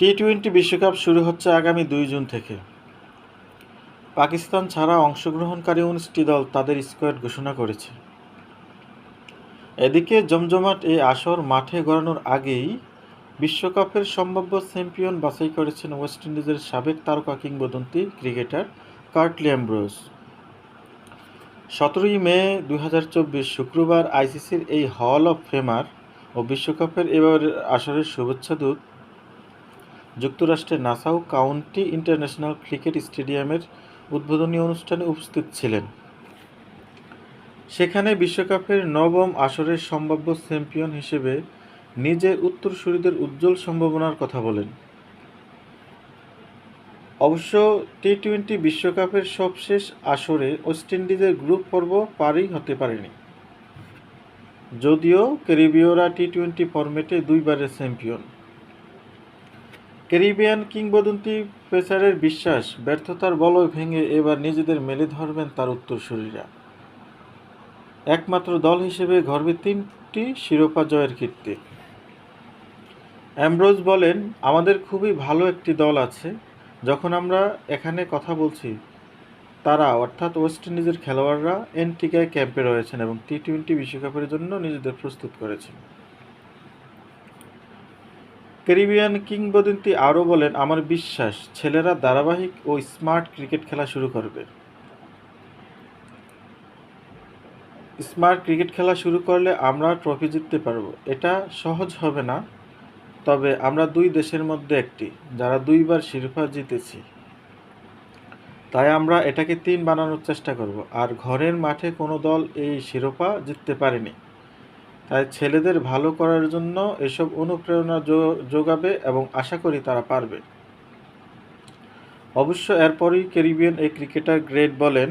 T twenty বিশ্বকাপ শুরু হচ্ছে আগামী দুই জুন থেকে। পাকিস্তান ছাড়া অংশগ্রহণকারী উনিশটি দল তাদের স্কোয়াড ঘোষণা করেছে। এদিকে জমজমাট এই আসর মাঠে গড়ানোর আগেই বিশ্বকাপের সম্ভাব্য চ্যাম্পিয়ন বাছাই করেছেন ওয়েস্ট ইন্ডিজের সাবেক তারকা কিংবদন্তি ক্রিকেটার কার্টলি অ্যাম্ব্রোস। সতেরোই মে দু হাজার চব্বিশ শুক্রবার আইসিসির এই হল অফ ফেমার ও বিশ্বকাপের এবারের আসরের শুভেচ্ছা দূত যুক্তরাষ্ট্রের নাসাউ কাউন্টি ইন্টারন্যাশনাল ক্রিকেট স্টেডিয়ামের উদ্বোধনী অনুষ্ঠানে উপস্থিত ছিলেন। সেখানে বিশ্বকাপের নবম আসরের সম্ভাব্য চ্যাম্পিয়ন হিসেবে নিজের উত্তরসূরিদের উজ্জ্বল সম্ভাবনার কথা বলেন। অবশ্য টি টোয়েন্টি বিশ্বকাপের সবশেষ আসরে ওয়েস্ট ইন্ডিজের গ্রুপ পর্ব পারই হতে পারেনি। যদিও ক্যারিবীয়রা টি টোয়েন্টি ফরম্যাটে দুইবারের চ্যাম্পিয়ন। ক্যারিবিয়ান কিংবদন্তি পেসারের বিশ্বাস, ব্যর্থতার বলয় ভেঙে এবার নিজেদের মেলে ধরবেন তার উত্তরসূরিরা। একমাত্র দল হিসেবে গর্বে তিনটি শিরোপা জয়ের কীর্তি। অ্যামব্রোজ বলেন, আমাদের খুবই ভালো একটি দল আছে। যখন আমরা এখানে কথা বলছি, তারা, অর্থাৎ ওয়েস্ট ইন্ডিজের খেলোয়াড়রা এনটিকায় ক্যাম্পে রয়েছেন এবং টি টোয়েন্টি বিশ্বকাপের জন্য নিজেদের প্রস্তুত করেছেন। ক্যারিবিয়ান কিংবদন্তি আরও বলেন, আমার বিশ্বাস, ছেলেরা ধারাবাহিক ও স্মার্ট ক্রিকেট খেলা শুরু করবে। স্মার্ট ক্রিকেট খেলা শুরু করলে আমরা ট্রফি জিততে পারব। এটা সহজ হবে না, তবে আমরা দুই দেশের মধ্যে একটি, যারা দুইবার শিরোপা জিতেছি। তাই আমরা এটাকে তিন বানানোর চেষ্টা করব। আর ঘরের মাঠে কোনো দল এই শিরোপা জিততে পারেনি। তাই ছেলেদের ভালো করার জন্য এসব অনুপ্রেরণা যোগাবে এবং আশা করি তারা পারবে। অবশ্য এরপরই ক্যারিবিয়ান এই ক্রিকেটার গ্রেট বলেন,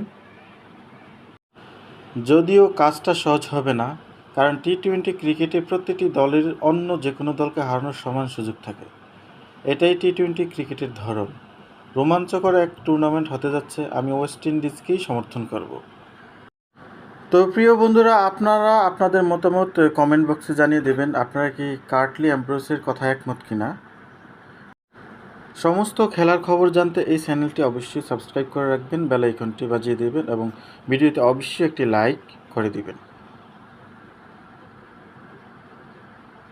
যদিও কাজটা সহজ হবে না, কারণ টি টোয়েন্টি ক্রিকেটে প্রতিটি দলের অন্য যে কোনো দলকে হারানোর সমান সুযোগ থাকে। এটাই টি টোয়েন্টি ক্রিকেটের ধরন। রোমাঞ্চকর এক টুর্নামেন্ট হতে যাচ্ছে, আমি ওয়েস্ট ইন্ডিজকেই সমর্থন করব। তো প্রিয় বন্ধুরা, আপনারা আপনাদের মতামত কমেন্ট বক্সে জানিয়ে দেবেন আপনারা কি কার্টলি অ্যাম্ব্রোসের কথা একমত কিনা। সমস্ত খেলার খবর জানতে এই চ্যানেলটি অবশ্যই সাবস্ক্রাইব করে রাখবেন বেল আইকনটি বাজিয়ে দেবেন এবং ভিডিওতে অবশ্যই একটি লাইক করে দিবেন।